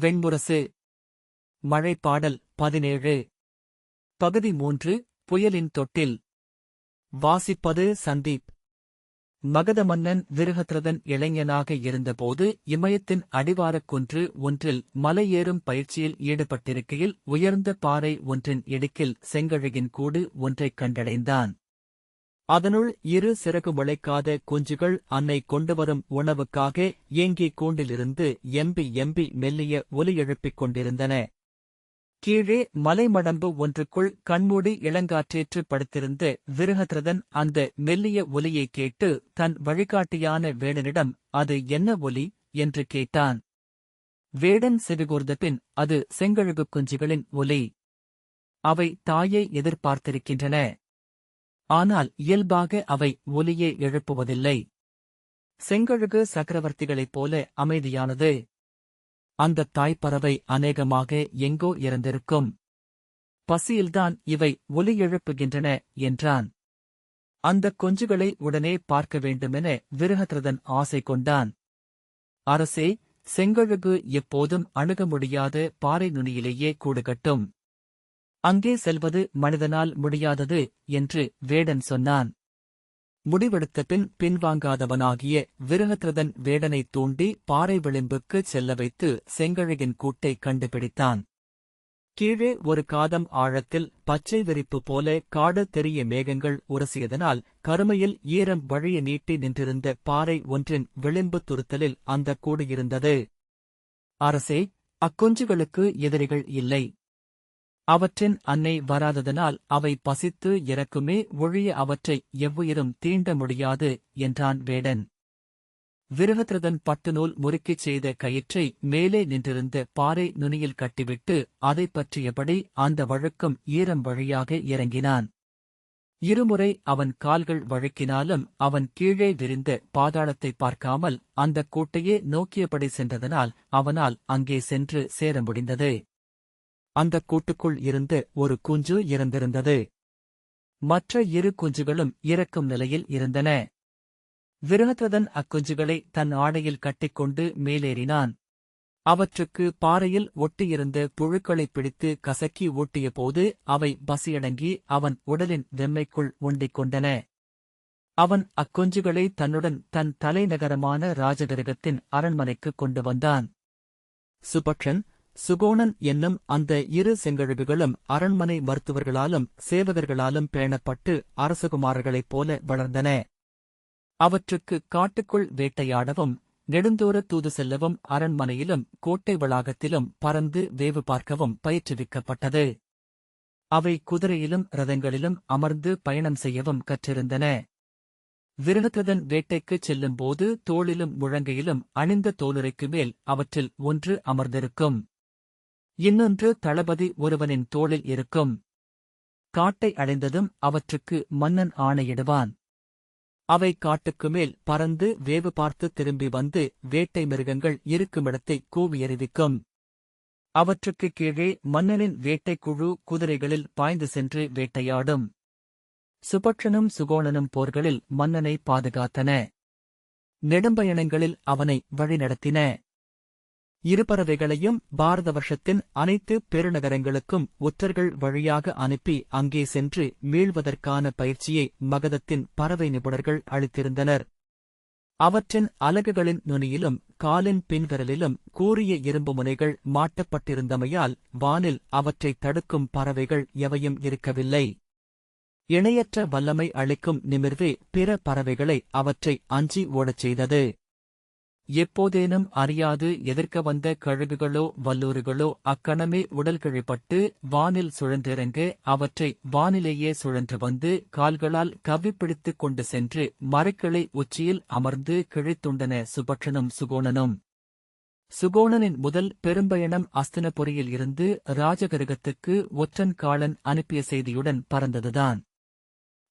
வெண்முரசு. மழைப்பாடல் பதினேழு. பகுதி மூன்று புயலின் தொட்டில். வாசிப்பது சந்தீப். மகத மன்னன் விருகத்ரதன் இளைஞனாக இருந்தபோது இமயத்தின் அடிவாரக் குன்று ஒன்றில் மலையேறும் பயிற்சியில் ஈடுபட்டிருக்கையில் உயர்ந்த பாறை ஒன்றின் இடுக்கில் செங்கழுகின் கூடு ஒன்றைக் கண்டடைந்தான். அதனுள் இரு சிறகு முளைக்காத குஞ்சுகள் அன்னை கொண்டுவரும் உணவுக்காக ஏங்கிக் கூண்டிலிருந்து எம்பி எம்பி மெல்லிய ஒலி எழுப்பிக் கொண்டிருந்தன. கீழே மலைமடம்பு ஒன்றுக்குள் கண்மூடி இளங்காற்றேற்று படுத்திருந்த விருகத்ரதன் அந்த மெல்லிய ஒலியைக் கேட்டு தன் வழிகாட்டியான வேடனிடம் அது என்ன ஒலி? என்று கேட்டான். வேடன் செவிகூர்ந்த பின் அது செங்கழுகு குஞ்சுகளின் ஒலி. அவை தாயை எதிர்பார்த்திருக்கின்றன. ஆனால் இயல்பாக அவை ஒலியை எழுப்புவதில்லை. செங்கழுகு சக்கரவர்த்திகளைப் போல அமைதியானது. அந்தத் தாய்ப்பறவை அநேகமாக எங்கோ இறந்திருக்கும். பசியில்தான் இவை ஒலி எழுப்புகின்றன என்றான். அந்தக் கொஞ்சுகளை உடனே பார்க்க வேண்டுமென விருகத்ரதன் ஆசை கொண்டான். அரசே செங்கழுகு எப்போதும் அணுக முடியாத பாறை நுனியிலேயே கூடுகட்டும். அங்கே செல்வது மனிதனால் முடியாதது என்று வேடன் சொன்னான். முடிவெடுத்த பின் பின்வாங்காதவனாகிய விருகத்ரதன் வேடனைத் தூண்டி பாறை விளிம்புக்குச் செல்ல வைத்து செங்கழகின் கூட்டை கண்டுபிடித்தான். கீழே ஒரு காதம் ஆழத்தில் பச்சை விரிப்பு போல காடு தெரிய மேகங்கள் உரசியதனால் கருமையில் ஈரம் வழிய நீட்டி நின்றிருந்த பாறை ஒன்றின் விளிம்பு துருத்தலில் அந்தக் கூடு இருந்தது. அரசே அக்குஞ்சுகளுக்கு எதிரிகள் இல்லை. அவற்றின் அன்னை வராததனால் அவை பசித்து இறக்குமே ஒழிய அவற்றை எவ்வுயிரும் தீண்ட முடியாது என்றான் வேடன். விருகத்ரதன் பட்டுநூல் முறுக்கிச் செய்த கயிற்றை மேலே நின்றிருந்த பாறை நுனியில் கட்டிவிட்டு அதைப் பற்றியபடி அந்த வழக்கம் ஈரம் வழியாக இறங்கினான். இருமுறை அவன் கால்கள் வழுக்கினாலும் அவன் கீழே விரிந்த பாதாளத்தை பார்க்காமல் அந்தக் கூட்டையே நோக்கியபடி சென்றதனால் அவனால் அங்கே சென்று சேர முடிந்தது. அந்தக் கூட்டுக்குள் இருந்து ஒரு குஞ்சு இறந்திருந்தது. மற்ற இரு குஞ்சுகளும் இறக்கும் நிலையில் இருந்தன. விருகத்ரதன் அக்குஞ்சுகளை தன் ஆடையில் கட்டிக்கொண்டு மேலேறினான். அவற்றுக்கு பாறையில் ஒட்டியிருந்த புழுக்களைப் பிடித்து கசக்கி ஊட்டிய போது அவை பசியடங்கி அவன் உடலின் வெம்மைக்குள் ஒண்டிக் கொண்டன அவன் அக்குஞ்சுகளை தன்னுடன் தன் தலைநகரமான ராஜகிரகத்தின் அரண்மனைக்குக் கொண்டு வந்தான். சுபக்ஷன் சுகோணன் என்னும் அந்த இரு செங்கழுகுகளும் அரண்மனை மருத்துவர்களாலும் சேவகர்களாலும் பேணப்பட்டு அரசகுமாரர்களைப் போல வளர்ந்தன. அவற்றுக்கு காட்டுக்குள் வேட்டையாடவும் நெடுந்தோர தூது செல்லவும் அரண்மனையிலும் கோட்டை வளாகத்திலும் பறந்து வேவு பார்க்கவும் பயிற்றுவிக்கப்பட்டது. அவை குதிரையிலும் ரதங்களிலும் அமர்ந்து பயணம் செய்யவும் கற்றிருந்தன. விருகத்ரதன் வேட்டைக்குச் செல்லும்போது தோளிலும் முழங்கையிலும் அணிந்த தோலுரைக்கு மேல் அவற்றில் ஒன்று அமர்ந்திருக்கும். இன்னொன்று தளபதி ஒருவனின் தோளில் இருக்கும். காட்டை அடைந்ததும் அவற்றுக்கு மன்னன் ஆணையிடுவான். அவை காட்டுக்கு மேல் பறந்து வேவு பார்த்து திரும்பி வந்து வேட்டை மிருகங்கள் இருக்குமிடத்தை கூவியறிவிக்கும் அவற்றுக்கு கீழே மன்னனின் வேட்டைக்குழு குதிரைகளில் பாய்ந்து சென்று வேட்டையாடும். சுபக்ஷனும் சுகோணனும் போர்களில் மன்னனை பாதுகாத்தன. நெடும்பயணங்களில் அவனை வழிநடத்தின. இருபறவைகளையும் பாரத வருஷத்தின் அனைத்து பெருநகரங்களுக்கும் ஒற்றர்கள் வழியாக அனுப்பி அங்கே சென்று மீள்வதற்கான பயிற்சியை மகதத்தின் பறவை நிபுணர்கள் அளித்திருந்தனர். அவற்றின் அலகுகளின் நுனியிலும் காலின் பின்விரலிலும் கூறிய இரும்பு முனைகள் மாட்டப்பட்டிருந்தமையால் வானில் அவற்றைத் தடுக்கும் பறவைகள் எவையும் இருக்கவில்லை. இணையற்ற வல்லமை அளிக்கும் நிமிர்வே பிற பறவைகளை அவற்றை அஞ்சி ஓடச் செய்தது. எப்போதேனும் அறியாது எதிர்க்க வந்த கழுகுகளோ வல்லூறுகளோ அக்கணமே உடல் கிழிப்பட்டு வானில் சுழன்றிறங்க அவற்றை வானிலேயே சுழன்று வந்து கால்களால் கவ்விப்பிடித்துக் கொண்டு சென்று மரக்கிளை உச்சியில் அமர்ந்து கிழித்துண்டன சுபட்சனும் சுகோணனும். சுகோணனின் முதல் பெரும்பயணம் அஸ்தினபுரியில் இருந்து ராஜகருகத்துக்கு ஒற்றன் காளன் அனுப்பிய செய்தியுடன் பறந்ததுதான்.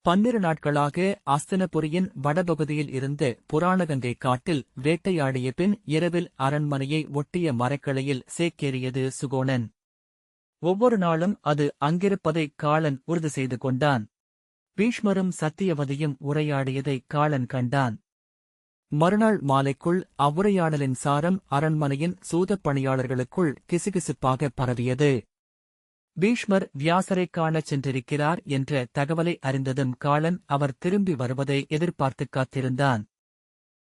பன்னிரு நாட்களாக அஸ்தினபுரியின் வடபகுதியில் இருந்த புராணகங்கை காட்டில் வேட்டையாடிய பின் இரவில் அரண்மனையை ஒட்டிய மரக்கிளையில் சேக்கேறியது சுகோணன். ஒவ்வொரு நாளும் அது அங்கிருப்பதை காளன் உறுதி செய்து கொண்டான். பீஷ்மரும் சத்தியவதியும் உரையாடியதை காளன் கண்டான். மறுநாள் மாலைக்குள் அவ்வுரையாடலின் சாரம் அரண்மனையின் சூதப் பணியாளர்களுக்குள் கிசுகிசுப்பாக பரவியது. பீஷ்மர் வியாசரைக் காணச் சென்றிருக்கிறார் என்ற தகவலை அறிந்ததும் காளன் அவர் திரும்பி வருவதை எதிர்பார்த்துக் காத்திருந்தான்.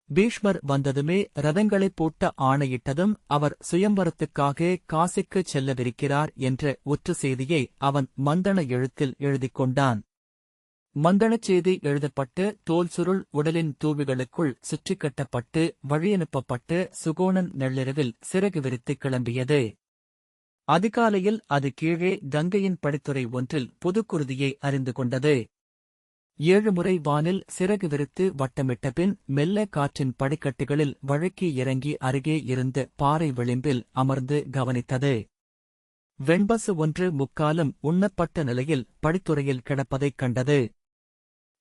பீஷ்மர் வந்ததுமே ரதங்களைப் பூட்ட ஆணையிட்டதும் அவர் சுயம்பரத்துக்காக காசிக்குச் செல்லவிருக்கிறார் என்ற ஒற்று செய்தியை அவன் மந்தன எழுத்தில் எழுதிக் கொண்டான். மந்தனச் செய்தி எழுதப்பட்டு தோல் சுருள் உடலின் தூவிகளுக்குள் சுற்றிக் கட்டப்பட்டு வழியனுப்பப்பட்டு சுகோணன் நள்ளிரவில் சிறகு விரித்து கிளம்பியது. அதிகாலையில் அது கீழே கங்கையின் படித்துறை ஒன்றில் புதுக்குருதியை அறிந்து கொண்டது. ஏழு முறை வானில் சிறகு விரித்து வட்டமிட்ட பின் மெல்ல காற்றின் படிக்கட்டுகளில் வழக்கி இறங்கி அருகே இருந்த பாறை விளிம்பில் அமர்ந்து கவனித்தது. வெண்பசு ஒன்று முக்காலும் உண்ணப்பட்ட நிலையில் படித்துறையில் கிடப்பதைக் கண்டது.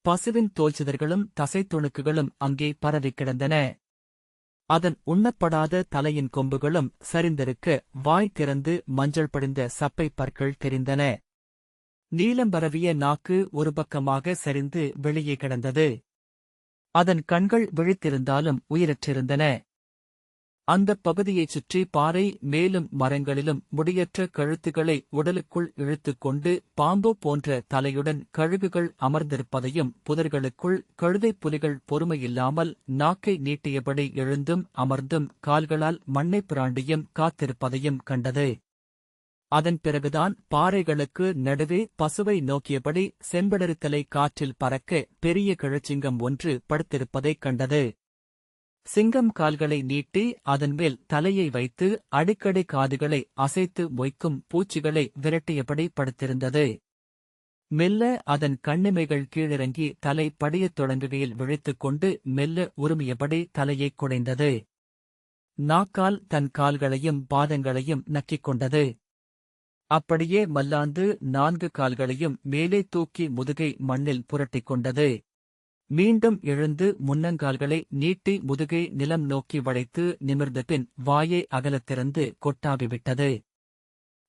பசுவின் தோல்சிதர்களும் தசைத்துணுக்குகளும் அங்கே பரவிக் கிடந்தன. அதன் உண்ணப்படாத தலையின் கொம்புகளும் சரிந்திருக்க வாய் திறந்து மஞ்சள் படிந்த சப்பை பற்கள் தெரிந்தன. நீலம் பரவிய நாக்கு ஒரு பக்கமாக சரிந்து வெளியே கிடந்தது. அதன் கண்கள் விழித்திருந்தாலும் உயிரற்றிருந்தன. அந்தப் பகுதியைச் சுற்றி பாறை மேலும் மரங்களிலும் முடியற்ற கழுத்துகளை உடலுக்குள் இழுத்துக் கொண்டு பாம்பு போன்ற தலையுடன் கழுகுகள் அமர்ந்திருப்பதையும் புதர்களுக்குள் கழுதைப் புலிகள் பொறுமையில்லாமல் நாக்கை நீட்டியபடி எழுந்தும் அமர்ந்தும் கால்களால் மண்ணைப் பிராண்டியும் காத்திருப்பதையும் கண்டது. அதன் பிறகுதான் பாறைகளுக்கு நடுவே பசுவை நோக்கியபடி செம்பிடரித்தலை காற்றில் பறக்க பெரிய கிழச்சிங்கம் ஒன்று படுத்திருப்பதைக் கண்டது. சிங்கம் கால்களை நீட்டி அதன்மேல் தலையை வைத்து அடிக்கடி காதுகளை அசைத்து மொய்க்கும் பூச்சிகளை விரட்டியபடி படுத்திருந்தது. மெல்ல அதன் கண்ணிமைகள் கீழிறங்கி தலை படியத் தொடங்குகையில் விழித்துக் கொண்டு மெல்ல உருமியபடி தலையைக் குடைந்தது. நாக்கால் தன் கால்களையும் பாதங்களையும் நக்கிக் கொண்டது. அப்படியே மல்லாந்து நான்கு கால்களையும் மேலே தூக்கி முதுகை மண்ணில் புரட்டிக் கொண்டது. மீண்டும் எழுந்து முன்னங்கால்களை நீட்டி முதுகை நிலம் நோக்கி வளைத்து நிமிர்ந்த பின் வாயை அகலத் திறந்து கொட்டாவிவிட்டது.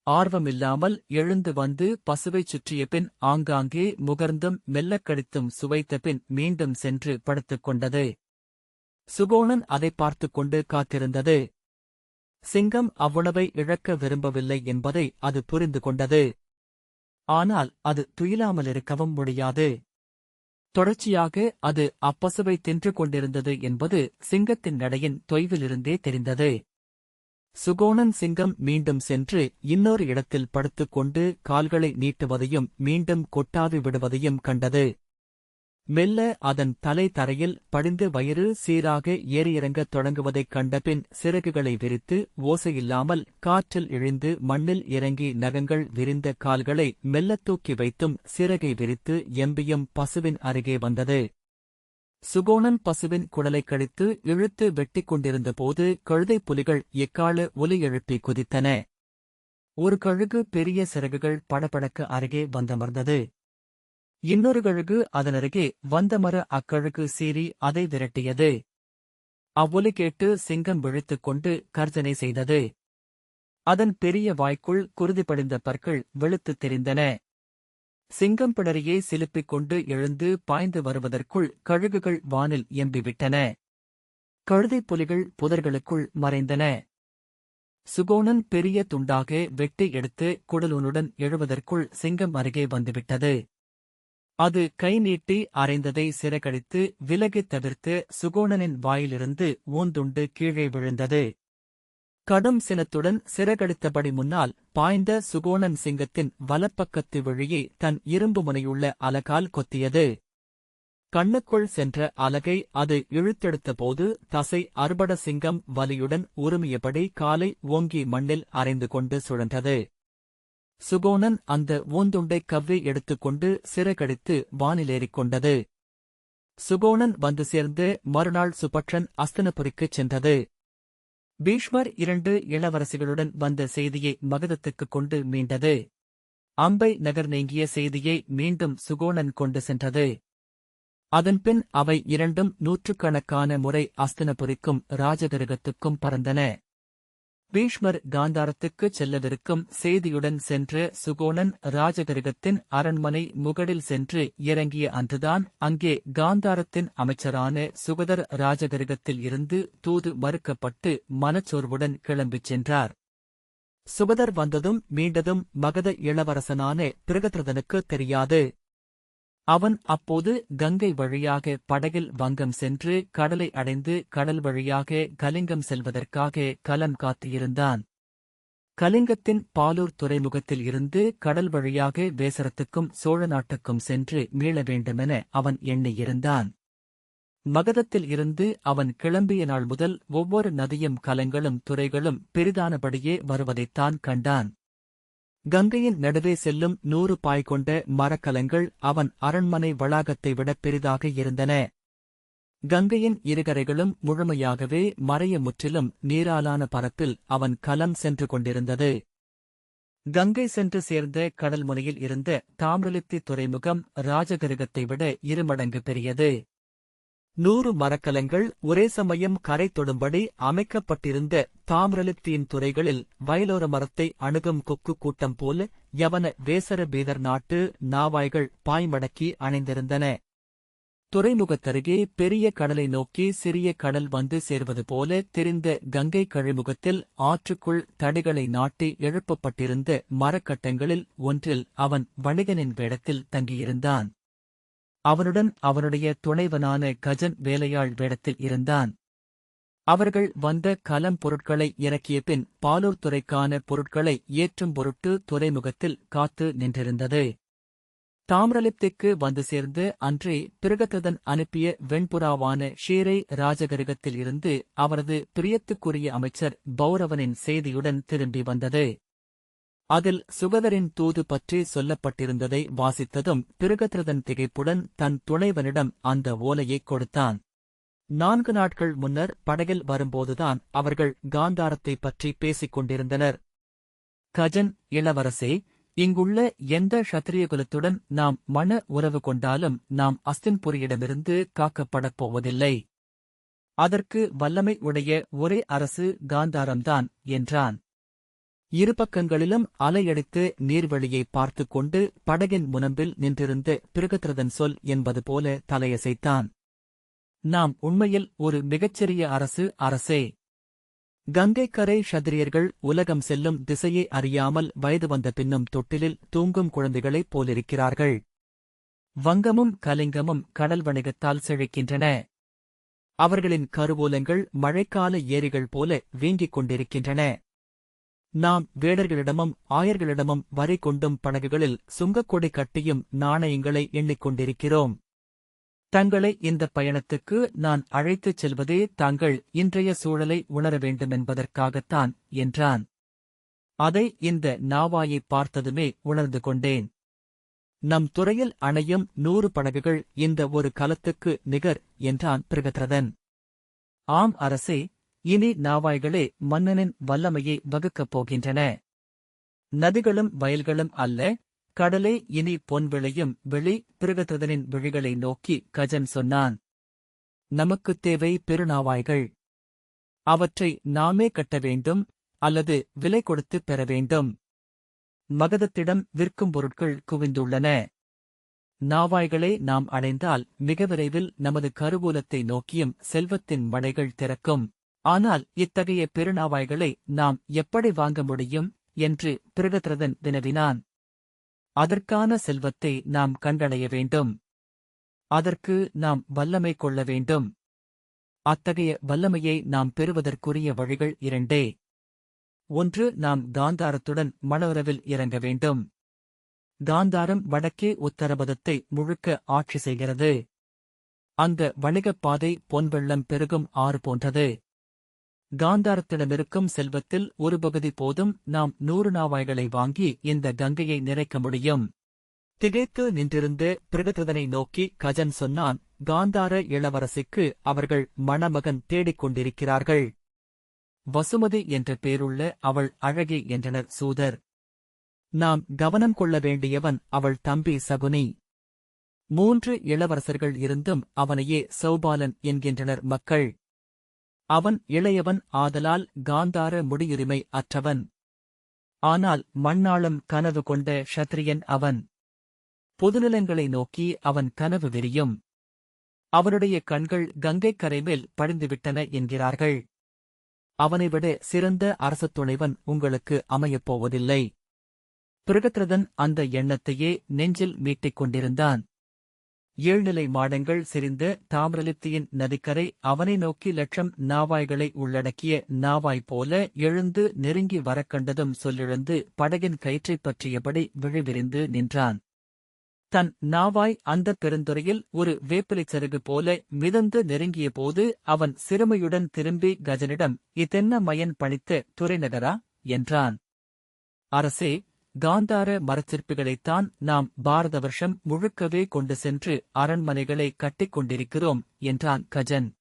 ஆர்வமில்லாமல் எழுந்து வந்து பசுவைச் சுற்றிய பின் ஆங்காங்கே முகர்ந்தும் மெல்லக் கடித்தும் சுவைத்த பின் மீண்டும் சென்று படுத்துக் கொண்டது. சுகோணன் அதை பார்த்துக் கொண்டு காத்திருந்தது. சிங்கம் அவ்வுணவை இழக்க விரும்பவில்லை என்பதை அது புரிந்து கொண்டது. ஆனால் அது துயிலாமலிருக்கவும் முடியாது. தொடர்ச்சியாக அது அப்பசுவை தின்று கொண்டிருந்தது என்பது சிங்கத்தின் நடையின் தொய்விலிருந்தே தெரிந்தது. சுகோணன் சிங்கம் மீண்டும் சென்று இன்னொரு இடத்தில் படுத்துக்கொண்டு கால்களை நீட்டுவதையும் மீண்டும் கொட்டாவி விடுவதையும் கண்டது. மெல்ல அதன் தலை தரையில் படிந்து வயிறு சீராக ஏறியிறங்கத் தொடங்குவதைக் கண்டபின் சிறகுகளை விரித்து ஓசையில்லாமல் காற்றில் இழிந்து மண்ணில் இறங்கி நகங்கள் விரிந்த கால்களை மெல்லத் தூக்கி வைத்தும் சிறகை விரித்து எம்பியும் பசுவின் அருகே வந்தது. சுகோணன் பசுவின் குடலைக் கழித்து இழுத்து வெட்டிக் கொண்டிருந்தபோது கழுதைப் புலிகள் எக்கால ஒலி எழுப்பி குதித்தன. ஒரு கழுகு பெரிய சிறகுகள் படபடக்கு அருகே வந்தமர்ந்தது. இன்னொரு கழுகு அதனருகே வந்தமர அக்கழுகு சீறி அதை விரட்டியது. அவ்வொலி கேட்டு சிங்கம் விழித்துக் கொண்டு கர்ஜனை செய்தது. அதன் பெரிய வாய்க்குள் குருதி படிந்த பற்கள் வெளுத்துத் தெரிந்தன. சிங்கம் பிடரியே சிலுப்பிக் கொண்டு எழுந்து பாய்ந்து வருவதற்குள் கழுகுகள் வானில் எம்பிவிட்டன. கழுதைப் புலிகள் புதர்களுக்குள் மறைந்தன. சுகோணன் பெரிய துண்டாக வெட்டி எடுத்து குடலூனுடன் எழுவதற்குள் சிங்கம் அருகே வந்துவிட்டது. அது கை நீட்டி அரைந்ததை சிறகடித்து விலகித் தவிர்த்து சுகோணனின் வாயிலிருந்து ஊந்துண்டு கீழே விழுந்தது. கடும் சினத்துடன் சிறகடித்தபடி முன்னால் பாய்ந்த சுகோணன் சிங்கத்தின் வலப்பக்கத்து வழியே தன் இரும்பு முனையுள்ள அலகால் கொத்தியது. கண்ணுக்குள் சென்ற அலகை அது இழுத்தெடுத்தபோது தசை அறுபட சிங்கம் வலியுடன் உருமியபடி காலை ஓங்கி மண்ணில் அரைந்து கொண்டு சுழன்றது. சுகோணன் அந்த ஊந்துண்டை கவ்வி எடுத்துக்கொண்டு சிறகடித்து வானிலேறிக் கொண்டது சுகோணன் வந்து சேர்ந்து மறுநாள் சுபட்சன் அஸ்தனபுரிக்குச் சென்றது. பீஷ்மர் இரண்டு இளவரசிகளுடன் வந்த செய்தியை மகதத்துக்குக் கொண்டு மீண்டது. அம்பை நகர் நீங்கிய செய்தியை மீண்டும் சுகோணன் கொண்டு சென்றது. அதன்பின் அவை இரண்டும் நூற்றுக்கணக்கான முறை அஸ்தனபுரிக்கும் ராஜகிருகத்துக்கும் பறந்தன. பீஷ்மர் காந்தாரத்துக்குச் செல்லவிருக்கும் செய்தியுடன் சென்ற சுகோணன் ராஜகிரகத்தின் அரண்மனை முகடில் சென்று இறங்கிய அன்றுதான் அங்கே காந்தாரத்தின் அமைச்சரான சுகதர் ராஜகிரகத்தில் இருந்து தூது மறுக்கப்பட்டு மனச்சோர்வுடன் கிளம்பிச் சென்றார். சுகதர் வந்ததும் மீண்டதும் மகத இளவரசனான பிரகத்ரதனுக்கு தெரியாது. அவன் அப்போது கங்கை வழியாக படகில் வங்கம் சென்று கடலை அடைந்து கடல் வழியாக கலிங்கம் செல்வதற்காக கலம் காத்திருந்தான் கலிங்கத்தின் பாலூர் துறைமுகத்தில் இருந்து கடல் வழியாக வேசரத்துக்கும் சோழ நாட்டுக்கும் சென்று மீள வேண்டுமென அவன் எண்ணியிருந்தான். மகதத்தில் இருந்து அவன் கிளம்பிய நாள் முதல் ஒவ்வொரு நதியும் கலங்களும் துறைகளும் பெரிதானபடியே வருவதைத்தான் கண்டான். கங்கையின் நடுவே செல்லும் நூறு பாய் கொண்ட மரக்கலங்கள் அவன் அரண்மனை வளாகத்தை விட பெரிதாக இருந்தன. கங்கையின் இருகரைகளும் முழுமையாகவே மறைய முற்றிலும் நீராலான பரப்பில் அவன் கலம் சென்று கொண்டிருந்தது. கங்கை சென்று சேர்ந்த கடல் முனையில் இருந்த தாமிரலித்தி துறைமுகம் ராஜகிருகத்தை விட இருமடங்கு பெரியது. நூறு மரக்கலங்கள் ஒரே சமயம் கரை தொடும்படி அமைக்கப்பட்டிருந்த தாமிரலித்தியின் துறைகளில் வயலோர மரத்தை அணுகும் கொக்கு கூட்டம் போல யவன வேசர பீதர் நாட்டு நாவாய்கள் பாய்மடக்கி அணைந்திருந்தன. துறைமுகத்தருகே பெரிய கடலை நோக்கி சிறிய கடல் வந்து சேர்வது போல தெரிந்த கங்கை கழிமுகத்தில் ஆற்றுக்குள் தடிகளை நாட்டி எழுப்பப்பட்டிருந்த மரக்கட்டங்களில் ஒன்றில் அவன் வணிகனின் வேடத்தில் தங்கியிருந்தான். அவனுடன் அவனுடைய துணைவனான கஜன் வேலையாள் வேடத்தில் இருந்தான். அவர்கள் வந்த கலம் பொருட்களை இறக்கிய பின் பாலூர் துறைக்கான பொருட்களை ஏற்றும் பொருட்டு துறைமுகத்தில் காத்து நின்றிருந்தது. தாமிரலிப்திக்கு வந்து சேர்ந்து அன்றே பிருகத்ததன் அனுப்பிய வெண்புறாவான ஷீரை ராஜகருகத்தில் இருந்து அவரது பிரியத்துக்குரிய அமைச்சர் பௌரவனின் செய்தியுடன் திரும்பி வந்தது. அதில் சுகதரின் தூது பற்றி சொல்லப்பட்டிருந்ததை வாசித்ததும் திருகத்ரதன் திகைப்புடன் தன் துணைவனிடம் அந்த ஓலையைக் கொடுத்தான். நான்கு நாட்கள் முன்னர் படகில் வரும்போதுதான் அவர்கள் காந்தாரத்தைப் பற்றி பேசிக் கொண்டிருந்தனர். கஜன் இளவரசே இங்குள்ள எந்த ஷத்திரிய குலத்துடன் நாம் மன உறவு கொண்டாலும் நாம் அஸ்தின்புரியிடமிருந்து காக்கப்படப் போவதில்லை. அதற்கு வல்லமை உடைய ஒரே அரசு காந்தாரம்தான் என்றான். இரு பக்கங்களிலும் அலையடித்து நீர்வழியை பார்த்து கொண்டு படகின் முனம்பில் நின்றிருந்து பிருகத்ரதன் சொல் என்பது போல தலையசைத்தான். நாம் உண்மையில் ஒரு மிகச்சிறிய அரசு அரசே. கங்கைக்கரை ஷத்ரியர்கள் உலகம் செல்லும் திசையை அறியாமல் வயது வந்த பின்னும் தொட்டிலில் தூங்கும் குழந்தைகளைப் போலிருக்கிறார்கள். வங்கமும் கலிங்கமும் கடல் வணிகத்தால் செழிக்கின்றன. அவர்களின் கருவூலங்கள் மழைக்கால ஏரிகள் போல வீங்கிக் கொண்டிருக்கின்றன. நாம் வேடர்களிடமும் ஆயர்களிடமும் வரி கொண்டும் படகுகளில் சுங்கக்கொடி கட்டியும் நாணயங்களை எண்ணிக்கொண்டிருக்கிறோம் தங்களை இந்த பயணத்துக்கு நான் அழைத்துச் செல்வதே தாங்கள் இன்றைய சூழலை உணர வேண்டுமென்பதற்காகத்தான் என்றான். அதை இந்த நாவாயை பார்த்ததுமே உணர்ந்து கொண்டேன். நம் துறையில் அணையும் நூறு படகுகள் இந்த ஒரு கலத்துக்கு நிகர் என்றான் பிரகத்ரதன். ஆம் அரசே இனி நாவாய்களே மன்னனின் வல்லமையை வகுக்கப் போகின்றன. நதிகளும் வயல்களும் அல்ல கடலே இனி பொன் விளையும் வெளி பிருகததனின் விழிகளை நோக்கி கஜன் சொன்னான். நமக்குத் தேவை பெருநாவாய்கள். அவற்றை நாமே கட்ட வேண்டும் அல்லது விலை கொடுத்து பெற வேண்டும். மகதத்திடம் விற்கும் பொருட்கள் குவிந்துள்ளன. நாவாய்களை நாம் அடைந்தால் மிக விரைவில் நமது கருவூலத்தை நோக்கியும் செல்வத்தின் மழைகள் திறக்கும். ஆனால் இத்தகைய பெருநாவாய்களை நாம் எப்படி வாங்க முடியும்? என்று பிரகத்ரதன் வினவினான். அதற்கான செல்வத்தை நாம் கண்டடைய வேண்டும். அதற்கு நாம் வல்லமை கொள்ள வேண்டும். அத்தகைய வல்லமையை நாம் பெறுவதற்குரிய வழிகள் இரண்டே. ஒன்று நாம் காந்தாரத்துடன் மணவரவில் இறங்க வேண்டும். காந்தாரம் வடக்கே உத்தரபதத்தை முழுக்க ஆட்சி செய்கிறது. அந்த வணிகப் பாதை பொன்வெள்ளம் பெருகும் ஆறு போன்றது. காந்தாரத்திடமிருக்கும் செல்வத்தில் ஒரு பகுதி போதும் நாம் நூறு நாவாய்களை வாங்கி இந்த கங்கையை நிறைக்க முடியும். திகைத்து நின்றிருந்து பிரகதனை நோக்கி கஜன் சொன்னான் காந்தார இளவரசிக்கு அவர்கள் மணமகன் தேடிக் கொண்டிருக்கிறார்கள். வசுமதி என்ற பேருள்ள அவள் அழகி என்றனர் சூதர். நாம் கவனம் கொள்ள வேண்டியவன் அவள் தம்பி சகுனி. மூன்று இளவரசர்கள் இருந்தும் அவனையே சௌபாலன் என்கின்றனர் மக்கள். அவன் இளையவன் ஆதலால் காந்தார முடியுரிமை அற்றவன். ஆனால் மண்ணாளம் கனவு கொண்ட ஷத்ரியன் அவன். பொதுநிலங்களை நோக்கி அவன் கனவு விரியும். அவனுடைய கண்கள் கங்கைக் கரைமேல் படிந்துவிட்டன என்கிறார்கள். அவனைவிட சிறந்த அரசத் துணைவன் உங்களுக்கு அமையப் போவதில்லை. பிருகத்ரதன் அந்த எண்ணத்தையே நெஞ்சில் மீட்டிக் கொண்டிருந்தான். ஏழ்நிலை மாடங்கள் செறிந்த தாமிரலிப்தியின் நதிக்கரை அவனை நோக்கி லட்சம் நாவாய்களை உள்ளடக்கிய நாவாய் போல எழுந்து நெருங்கி வரக் கண்டதும் சொல்லிழந்து படகின் கயிற்றைப் பற்றியபடி விழிவிரிந்து நின்றான். தன் நாவாய் அந்த பெருந்துறையில் ஒரு வேப்பிலைச் சருகு போல மிதந்து நெருங்கிய போது அவன் சிறுமையுடன் திரும்பி கஜனிடம் இதென்ன மயன் பணித்த துறைநகரா? என்றான். அரசே காந்தார மரச்சிற்பிகளைத்தான் நாம் பாரத வருஷம் முழுக்கவே கொண்டு சென்று அரண்மனைகளை கட்டிக் கொண்டிருக்கிறோம் என்றான் கஜன்.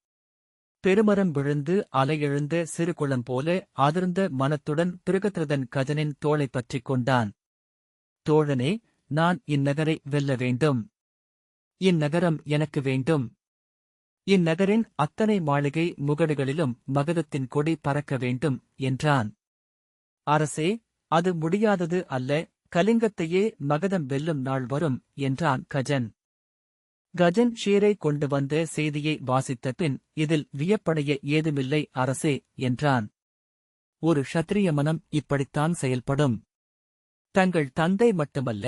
பெருமரம் விழுந்து அலையெழுந்த சிறு குளம் போல அதிர்ந்த மனத்துடன் திருகத்ரதன் கஜனின் தோளைப் பற்றிக் கொண்டான். தோழனே நான் இந்நகரை வெல்ல வேண்டும். இந்நகரம் எனக்கு வேண்டும். இந்நகரின் அத்தனை மாளிகை முகடுகளிலும் மகதத்தின் கொடி பறக்க வேண்டும் என்றான். அரசே அது முடியாதது அல்ல கலிங்கத்தையே மகதம் வெல்லும் நாள் வரும் என்றான் கஜன். கஜன் ஷீரை கொண்டு வந்த செய்தியை வாசித்த பின் இதில் வியப்படைய ஏதுமில்லை அரசே என்றான். ஒரு ஷத்திரிய மனம் இப்படித்தான் செயல்படும். தங்கள் தந்தை மட்டுமல்ல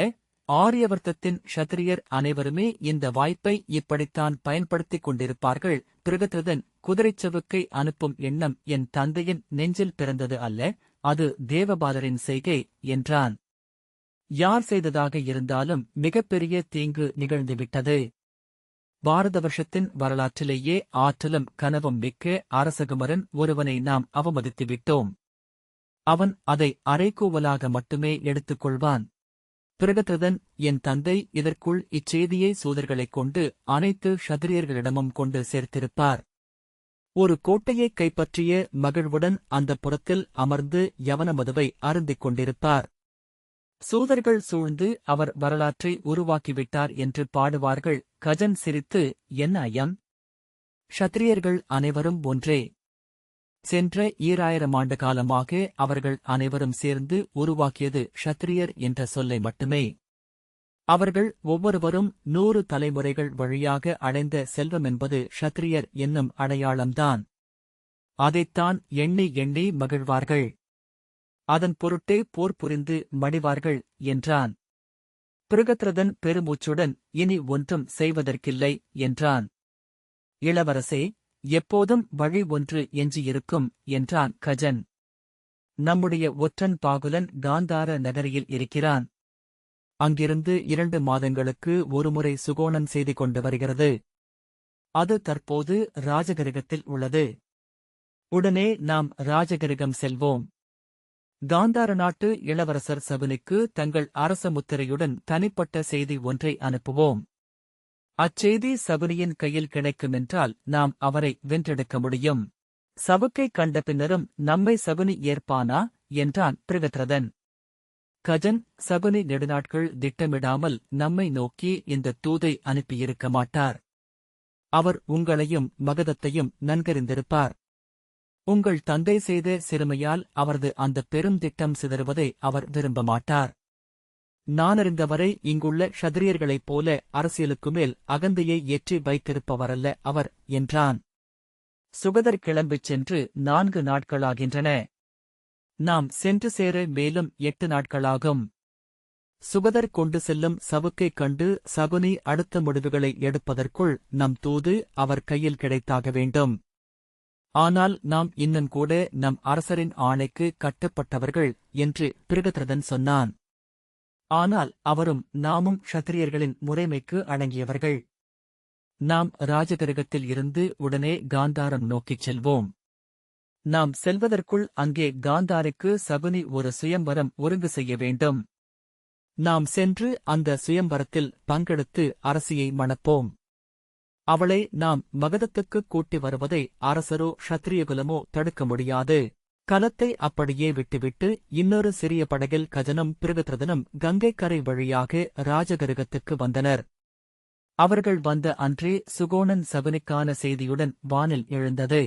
ஆரியவர்த்தத்தின் ஷத்திரியர் அனைவருமே இந்த வாய்ப்பை இப்படித்தான் பயன்படுத்திக் கொண்டிருப்பார்கள் பிருகத்ரதன் குதிரைச்சவுக்கை அனுப்பும் எண்ணம் என் தந்தையின் நெஞ்சில் பிறந்தது அல்ல அது தேவபாலரின் செய்கை என்றான். யார் செய்ததாக இருந்தாலும் மிகப்பெரிய தீங்கு நிகழ்ந்துவிட்டது. பாரத வருஷத்தின் வரலாற்றிலேயே ஆற்றலும் கனவும் மிக்க அரசகுமரன் ஒருவனை நாம் அவமதித்துவிட்டோம். அவன் அதை அரைக்கூவலாக மட்டுமே எடுத்துக் கொள்வான் என் தந்தை இதற்குள் இச்செய்தியை சூதர்களைக் கொண்டு அனைத்து ஷதிரியர்களிடமும் கொண்டு சேர்த்திருப்பார். ஒரு கோட்டையைக் கைப்பற்றிய மகிழ்வுடன் அந்த புறத்தில் அமர்ந்து யவனமதுவை அருந்திக் கொண்டிருப்பார் சூதர்கள் சூழ்ந்து அவர் வரலாற்றை உருவாக்கிவிட்டார் என்று பாடுவார்கள். கஜன் சிரித்து என்ன ஐயம்? ஷத்திரியர்கள் அனைவரும் ஒன்றே. சென்ற ஈராயிரம் ஆண்டு காலமாக அவர்கள் அனைவரும் சேர்ந்து உருவாக்கியது ஷத்திரியர் என்ற சொல்லை மட்டுமே. அவர்கள் ஒவ்வொருவரும் நூறு தலைமுறைகள் வழியாக அடைந்த செல்வம் என்பது ஷத்திரியர் என்னும் அடையாளம்தான். அதைத்தான் எண்ணி எண்ணி மகிழ்வார்கள். அதன் பொருட்டே போர் புரிந்து மடிவார்கள் என்றான். பிருகத்ரதன் பெருமூச்சுடன் இனி ஒன்றும் செய்வதற்கில்லை என்றான். இளவரசே எப்போதும் வழி ஒன்று எஞ்சியிருக்கும் என்றான் கஜன். நம்முடைய ஒற்றன் பாகுலன் காந்தார நகரியில் இருக்கிறான். அங்கிருந்து இரண்டு மாதங்களுக்கு ஒருமுறை சுகோணன் செய்து கொண்டு வருகிறது. அது தற்போது ராஜகிரகத்தில் உள்ளது. உடனே நாம் ராஜகிரகம் செல்வோம். காந்தார நாட்டு இளவரசர் சபனுக்கு தங்கள் அரச முத்திரையுடன் தனிப்பட்ட செய்தி ஒன்றை அனுப்புவோம். அச்செய்தி சபனியின் கையில் கிடைக்குமென்றால் நாம் அவரை வென்றெடுக்க முடியும். சவுக்கை கண்ட பின்னரும் நம்மை சபுனி ஏற்பானா? என்றான் பிருகத்ரதன். கஜன் சகுனி நெடுநாட்கள் திட்டமிடாமல் நம்மை நோக்கி இந்த தூதை அனுப்பியிருக்க மாட்டார். அவர் உங்களையும் மகதத்தையும் நன்கறிந்திருப்பார். உங்கள் தந்தை செய்த சிறுமையால் அவரது அந்த பெரும் திட்டம் சிதறுவதை அவர் விரும்ப மாட்டார். நானறிந்தவரை இங்குள்ள ஷதிரியர்களைப் போல அரசியலுக்கு மேல் அகந்தையை ஏற்றி வைத்திருப்பவரல்ல அவர் என்றான். சுகதர் கிளம்பிச் சென்று நான்கு நாட்களாகின்றன. நாம் சென்று சேர மேலும் எட்டு நாட்களாகும். சுகதர் கொண்டு செல்லும் சவுக்கைக் கண்டு சகுனி அடுத்த முடிவுகளை எடுப்பதற்குள் நம் தூது அவர் கையில் கிடைத்தாக வேண்டும். ஆனால் நாம் இன்னும் கூட நம் அரசரின் ஆணைக்கு கட்டுப்பட்டவர்கள் என்று பிருகத்ரதன் சொன்னான். ஆனால் அவரும் நாமும் க்ஷத்திரியர்களின் முறைமைக்கு அடங்கியவர்கள். நாம் ராஜகிரகத்தில் இருந்து உடனே காந்தாரம் நோக்கிச் செல்வோம். நாம் செல்வதற்குள் அங்கே காந்தாருக்கு சகுனி ஒரு சுயம்பரம் ஒருங்கு செய்ய வேண்டும். நாம் சென்று அந்த சுயம்பரத்தில் பங்கெடுத்து அரசியை மணப்போம். அவளை நாம் மகதத்துக்கு கூட்டி வருவதை அரசரோ ஷத்ரியகுலமோ தடுக்க முடியாது. கலத்தை அப்படியே விட்டுவிட்டு இன்னொரு சிறிய படகில் கஜனம் பிருகத்ரதனும் கங்கைக்கரை வழியாக ராஜகருகத்துக்கு வந்தனர். அவர்கள் வந்த அன்றே சுகோணன் சகுனிக்கான செய்தியுடன் வானில் எழுந்தது.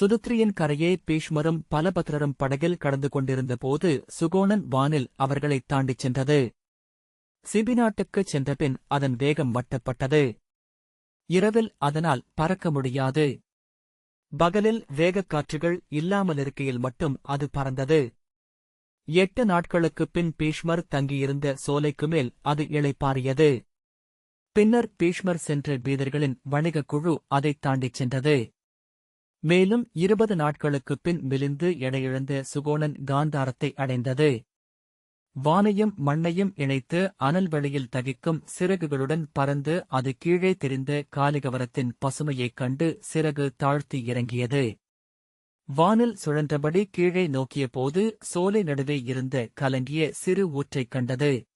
சுதுத்ரியின் கரையே பீஷ்மரும் பலபத்ரரும் படகில் கடந்து கொண்டிருந்த போது சுகோணன் வானில் அவர்களைத் தாண்டிச் சென்றது. சிபி நாட்டுக்குச் சென்றபின் அதன் வேகம் வட்டப்பட்டது. இரவில் அதனால் பறக்க முடியாது. பகலில் வேகக் காற்றுகள் இல்லாமலிருக்கையில் மட்டும் அது பறந்தது. எட்டு நாட்களுக்குப் பின் பீஷ்மர் தங்கியிருந்த சோலைக்கு மேல் அது இளைப்பாறியது பின்னர் பீஷ்மர் சென்ற பீதர்களின் வணிகக் குழு அதைத் தாண்டிச் சென்றது. மேலும் இருபது நாட்களுக்குப் பின் மெலிந்து எடையிழந்த சுகோணன் காந்தாரத்தை அடைந்தது. வானையும் மண்ணையும் இணைத்து அனல் வெளியில் தகிக்கும் சிறகுகளுடன் பறந்து அது கீழே தெரிந்த காலிகவரத்தின் பசுமையைக் கண்டு சிறகு தாழ்த்தி இறங்கியது. வானில் சுழன்றபடி கீழே நோக்கியபோது சோலை நடுவே இருந்த கலங்கிய சிறு ஊற்றைக் கண்டது.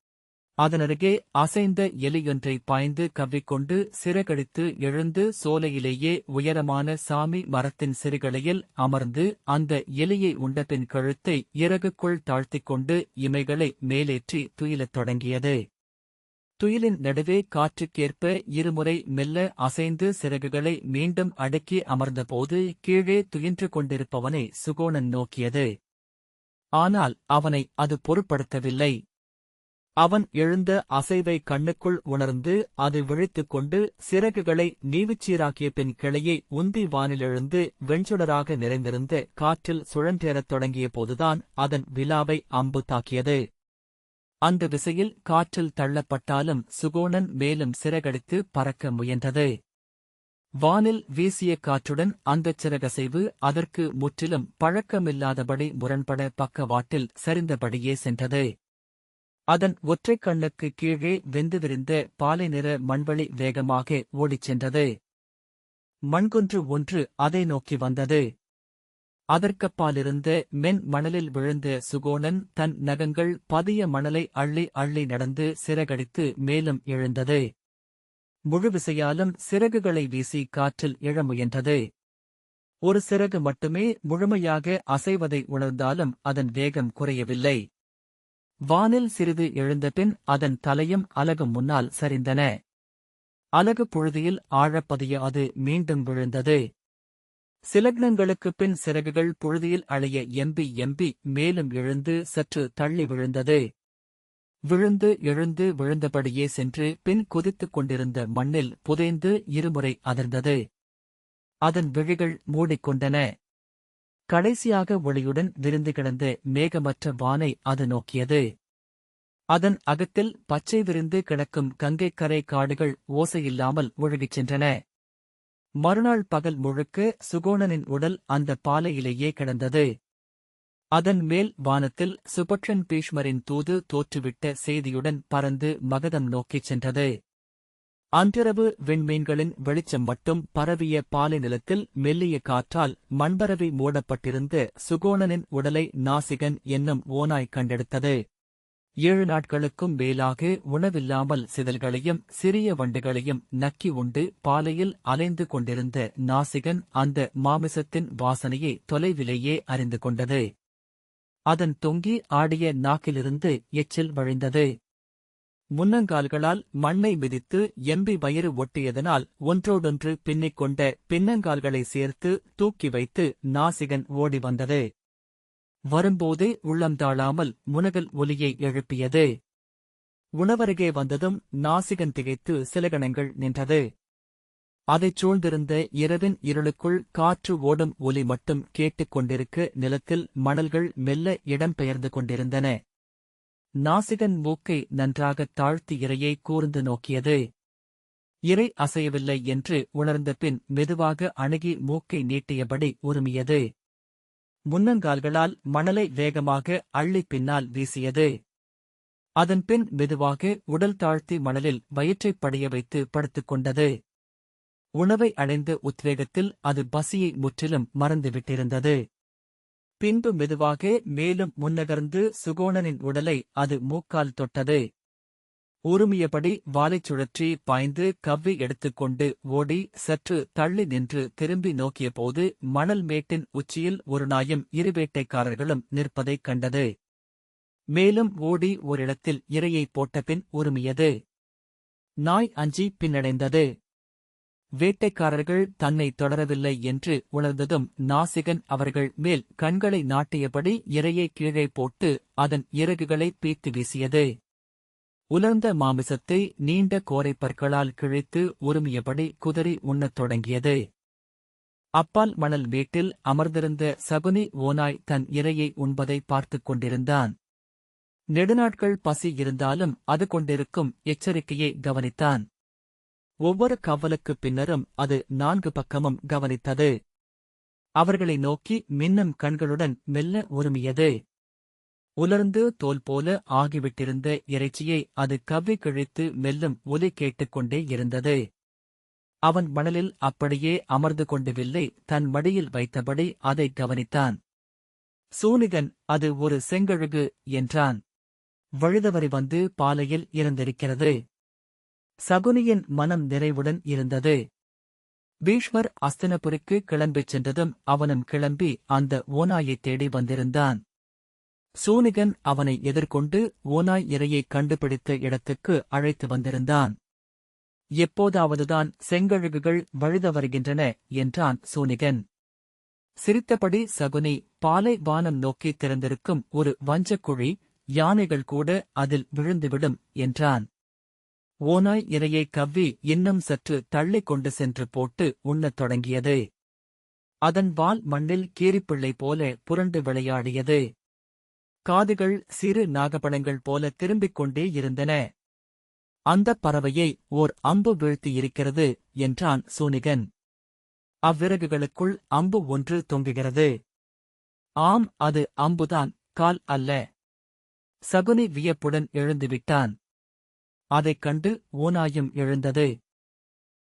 அதனருகே அசைந்த எலியொன்றை பாய்ந்து கவ்விக்கொண்டு சிறகடித்து எழுந்து சோலையிலேயே உயரமான சாமி மரத்தின் சிறுகளையில் அமர்ந்து அந்த எலியை உண்டபின் கழுத்தை இறகுக்குள் தாழ்த்திக் கொண்டு இமைகளை மேலேற்றி துயிலத் தொடங்கியது. துயிலின் நடுவே காற்றுக்கேற்ப இருமுறை மெல்ல அசைந்து சிறகுகளை மீண்டும் அடக்கி அமர்ந்தபோது கீழே துயின்று கொண்டிருப்பவனை சுகோணன் நோக்கியது. ஆனால் அவனை அது பொருட்படுத்தவில்லை. அவன் எழுந்த அசைவை கண்ணுக்குள் உணர்ந்து அது விழித்துக் கொண்டு சிறகுகளை நீவிச்சீராக்கிய பின் கிளையை உந்தி வானிலெழுந்து வெண்சுடராக நிறைந்திருந்த காற்றில் சுழன்றேறத் தொடங்கிய போதுதான் அதன் விலாவை அம்பு தாக்கியது. அந்த திசையில் காற்றில் தள்ளப்பட்டாலும் சுகோணன் மேலும் சிறகடித்து பறக்க முயன்றது. வானில் வீசிய காற்றுடன் அந்தச் சிறகசைவு அதற்கு முற்றிலும் பழக்கமில்லாதபடி முரண்பட பக்கவாட்டில் சரிந்தபடியே சென்றது. அதன் ஒற்றைக் கண்ணுக்கு கீழே வெந்து விரிந்த பாலை நிற மண்வெளி வேகமாக ஓடிச் சென்றது. மண்குன்று ஒன்று அதை நோக்கி வந்தது. அதற்கப்பாலிருந்த மென் மணலில் விழுந்த சுகோணன் தன் நகங்கள் பதிய மணலை அள்ளி அள்ளி நடந்து சிறகடித்து மேலும் எழுந்தது. முழுவிசையாலும் சிறகுகளை வீசி காற்றில் எழ முயன்றது. ஒரு சிறகு மட்டுமே முழுமையாக அசைவதை உணர்ந்தாலும் அதன் வேகம் குறையவில்லை. வானில் சிறிது எழுந்தபின் அதன் தலையும் அலகும் முன்னால் சரிந்தன. அலகு புழுதியில் ஆழப்பதிய அது மீண்டும் விழுந்தது. சிலக்னங்களுக்குப் பின் சிறகுகள் புழுதியில் அழைய எம்பி எம்பி மேலும் எழுந்து சற்று தள்ளி விழுந்தது. விழுந்து எழுந்து விழுந்தபடியே சென்று பின் குதித்துக் கொண்டிருந்த மண்ணில் புதைந்து இருமுறை அதிர்ந்தது. அதன் விழிகள் மூடிக்கொண்டன. கடைசியாக ஒளியுடன் விரிந்து கிடந்த மேகமற்ற வானை அது நோக்கியது. அதன் அகத்தில் பச்சை விரிந்து கிடக்கும் கங்கைக்கரை காடுகள் ஓசையில்லாமல் ஒழுகிச் சென்றன. மறுநாள் பகல் முழுக்க சுகோணனின் உடல் அந்த பாலையிலேயே கிடந்தது. அதன் மேல் வானத்தில் சுபட்சன் பீஷ்மரின் தூது தோற்றுவிட்ட செய்தியுடன் பறந்து மகதம் நோக்கிச் சென்றது. அன்றிரவு விண்மீன்களின் வெளிச்சம் மட்டும் பரவிய பாலை நிலத்தில் மெல்லிய காற்றால் மண்பரவி மூடப்பட்டிருந்த சுகோணனின் உடலை நாசிகன் என்னும் ஓனாய் கண்டெடுத்தது. ஏழு நாட்களுக்கும் மேலாக உணவில்லாமல் சிதல்களையும் சிறிய வண்டுகளையும் நக்கி உண்டு பாலையில் அலைந்து கொண்டிருந்த நாசிகன் அந்த மாமிசத்தின் வாசனையை தொலைவிலேயே அறிந்து கொண்டது. அதன் தொங்கி ஆடிய நாக்கிலிருந்து எச்சில் வழிந்தது. முன்னங்கால்களால் மண்ணை மிதித்து எம்பி வயிறு ஒட்டியதனால் ஒன்றோடொன்று பின்னிக் கொண்ட பின்னங்கால்களை சேர்த்து தூக்கி வைத்து நாசிகன் ஓடி வந்தது. வரும்போதே உள்ளந்தாழாமல் முனகல் ஒலியை எழுப்பியது. உணவருகே வந்ததும் நாசிகன் திகைத்து சிலகணங்கள் நின்றது. அதைச் சூழ்ந்திருந்த இரவின் இருளுக்குள் காற்று ஓடும் ஒலி மட்டும் கேட்டுக் கொண்டிருக்க நிலத்தில் மணல்கள் மெல்ல இடம்பெயர்ந்து கொண்டிருந்தன. நாசிகன் மூக்கை நன்றாகத் தாழ்த்தி இரையை கூர்ந்து நோக்கியது. இறை அசையவில்லை என்று உணர்ந்த பின் மெதுவாக அணுகி மூக்கை நீட்டியபடி உருமியது. முன்னங்கால்களால் மணலை வேகமாக அள்ளி பின்னால் வீசியது. அதன்பின் மெதுவாக உடல் தாழ்த்தி மணலில் வயிற்றைப் படைய வைத்து படுத்துக் கொண்டது. உணவை அடைந்த உத்வேகத்தில் அது பசியை முற்றிலும் மறந்துவிட்டிருந்தது. பின்பு மெதுவாக மேலும் முன்னகர்ந்து சுகோணனின் உடலை அது மூக்கால் தொட்டது. உருமியபடி வாலைச் சுழற்றி பாய்ந்து கவ்வி எடுத்துக்கொண்டு ஓடி சற்று தள்ளி நின்று திரும்பி நோக்கியபோது மணல் மேட்டின் உச்சியில் ஒரு நாயும் இரு வேட்டைக்காரர்களும் நிற்பதைக் கண்டது. மேலும் ஓடி ஓரிடத்தில் இரையை போட்டபின் உருமியது நாய் அஞ்சி பின்னடைந்தது. வேட்டைக்காரர்கள் தன்னை தொடரவில்லை என்று உணர்ந்ததும் நாசிகன் அவர்கள் மேல் கண்களை நாட்டியபடி இரையை கீழே போட்டு அதன் இறகுகளை பீத்து வீசியது. உலர்ந்த மாமிசத்தை நீண்ட கோரைப்பற்களால் கிழித்து உருமியபடி குதறி உண்ணத் தொடங்கியது. அப்பால் மணல் வீட்டில் அமர்ந்திருந்த சகுனி ஓனாய் தன் இரையை உண்பதை பார்த்துக் கொண்டிருந்தான். நெடுநாட்கள் பசி இருந்தாலும் அது கொண்டிருக்கும் எச்சரிக்கையை கவனித்தான். ஒவ்வொரு கவலுக்குப் பின்னரும் அது நான்கு பக்கமும் கவனித்தது. அவர்களை நோக்கி மின்னும் கண்களுடன் மெல்ல உருமியது உலர்ந்து தோல் போல ஆகிவிட்டிருந்த இறைச்சியை அது கவ்வி கிழித்து மெல்லும் ஒலி கேட்டுக்கொண்டே இருந்தது. அவன் மணலில் அப்படியே அமர்ந்து கொண்டு வில்லை தன் மடியில் வைத்தபடி அதை கவனித்தான். சூனிகன் அது ஒரு செங்கழுகு என்றான். வழுதவரை வந்து பாலையில் இருந்திருக்கிறது. சகுனியின் மனம் நிறைவுடன் இருந்தது. பீஷ்மர் அஸ்தினபுரிக்கு கிளம்பிச் சென்றதும் அவனும் கிளம்பி அந்த ஓநாயைத் தேடி வந்திருந்தான். சூனிகன் அவனை எதிர்கொண்டு ஓநாய் இரையை கண்டுபிடித்த இடத்துக்கு அழைத்து வந்திருந்தான். எப்போதாவதுதான் செங்கழுகுகள் வழுத வருகின்றன என்றான் சூனிகன். சிரித்தபடி சகுனி பாலை வானம் நோக்கி திறந்திருக்கும் ஒரு வஞ்சக்குழி யானைகள் கூட அதில் விழுந்துவிடும் என்றான். ஓநாய் இரையை கவ்வி இன்னும் சற்று தள்ளிக் கொண்டு சென்று போட்டு உண்ணத் தொடங்கியது. அதன் வால் மண்ணில் கீரிப்பிள்ளை போல புரண்டு விளையாடியது. காதுகள் சிறு நாகப்பழங்கள் போல திரும்பிக் கொண்டே இருந்தன. அந்தப் பறவையை ஓர் அம்பு வீழ்த்தியிருக்கிறது என்றான் சூனிகன். அவ்விறகுகளுக்குள் அம்பு ஒன்று தொங்குகிறது. ஆம் அது அம்புதான் கால் அல்ல. சகுனி வியப்புடன் எழுந்துவிட்டான் அதைக் கண்டு ஓநாயும் எழுந்தது.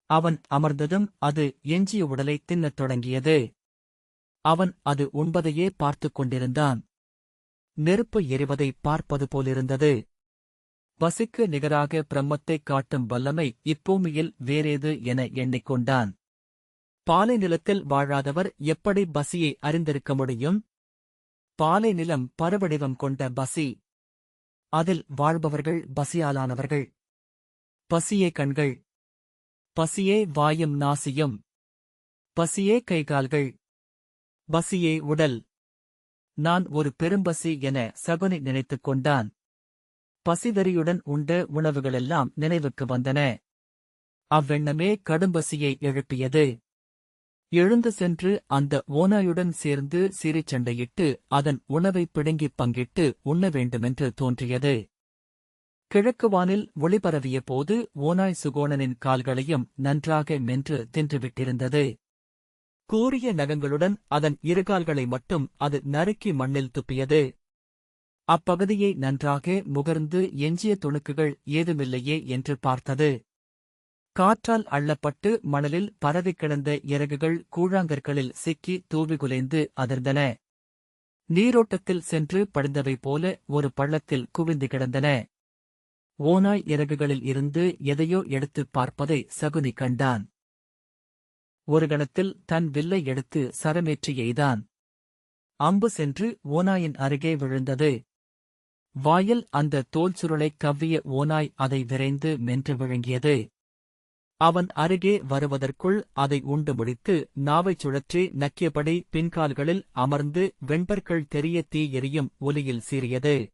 அவன் அமர்ந்ததும் அது எஞ்சிய உடலை தின்னத் தொடங்கியது. அவன் அது உண்பதையே பார்த்துக் கொண்டிருந்தான். நெருப்பு எரிவதை பார்ப்பது போலிருந்தது. பசிக்கு நிகராக பிரம்மத்தைக் காட்டும் வல்லமை இப்பூமியில் வேறேது என எண்ணிக்கொண்டான். பாலை நிலத்தில் வாழாதவர் எப்படி பசியை அறிந்திருக்க முடியும்? பாலை நிலம் பருவடிவம் கொண்ட பசி. அதில் வாழ்பவர்கள் பசியாலானவர்கள். பசியே கண்கள். பசியே வாயும் நாசியும். பசியே கைகால்கள். பசியே உடல். நான் ஒரு பெரும்பசி என சகுனி நினைத்துக் கொண்டான். பசிவெறியுடன் உண்ட உணவுகளெல்லாம் நினைவுக்கு வந்தன. அவ்வெண்ணமே கடும்பசியை எழுப்பியது. எழுந்து சென்று அந்த ஓனாயுடன் சேர்ந்து சிறிச் சண்டையிட்டு அதன் உணவை பிடுங்கிப் பங்கிட்டு உண்ண வேண்டுமென்று தோன்றியது. கிழக்கு வானில் ஒளிபரவிய போது ஓநாய் சுகோணனின் கால்களையும் நன்றாக மென்று தின்றுவிட்டிருந்தது. கூறிய நகங்களுடன் அதன் இருகால்களை மட்டும் அது நறுக்கி மண்ணில் துப்பியது. அப்பகுதியை நன்றாக முகர்ந்து எஞ்சிய துணுக்குகள் ஏதுமில்லையே என்று பார்த்தது. காற்றால் அள்ளப்பட்டு மணலில் பரவிக் கிடந்த இறகுகள் கூழாங்கற்களில் சிக்கி தூவிகுலைந்து அதிர்ந்தன. நீரோட்டத்தில் சென்று படிந்தவை போல ஒரு பள்ளத்தில் குவிந்து கிடந்தன. ஓநாய் இறகுகளில் இருந்து எதையோ எடுத்துப் பார்ப்பதை சகுனி கண்டான். ஒரு கணத்தில் தன் வில்லை எடுத்து சரமேற்றி எய்தான். அம்பு சென்று ஓநாயின் அருகே விழுந்தது. வாயில் அந்த தோல் சுருளைக் கவ்விய ஓநாய் அதை விரைந்து மென்று விழுங்கியது. அவன் அருகே வருவதற்குள் அதை உண்டு முடித்து நாவைச் சுழற்றி நக்கியபடி பின்கால்களில் அமர்ந்து வெண்பற்கள் தெரிய தீ எரியும் ஒலியில் சீறியது.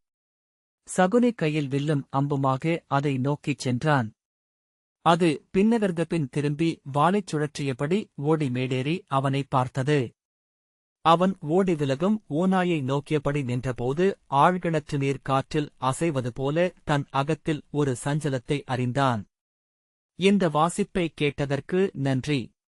சகுனி கையில் வில்லும் அம்புமாக அதை நோக்கிச் சென்றான். அது பின்னகர்ந்த பின் திரும்பி வாளைச் சுழற்றியபடி ஓடி மேடேறி அவனை பார்த்தது. அவன் ஓடி விலகும் ஓநாயை நோக்கியபடி நின்றபோது ஆழ்கிணற்று நீர் காற்றில் அசைவது போல தன் அகத்தில் ஒரு சஞ்சலத்தை அறிந்தான். இந்த வாசிப்பை கேட்டதற்கு நன்றி.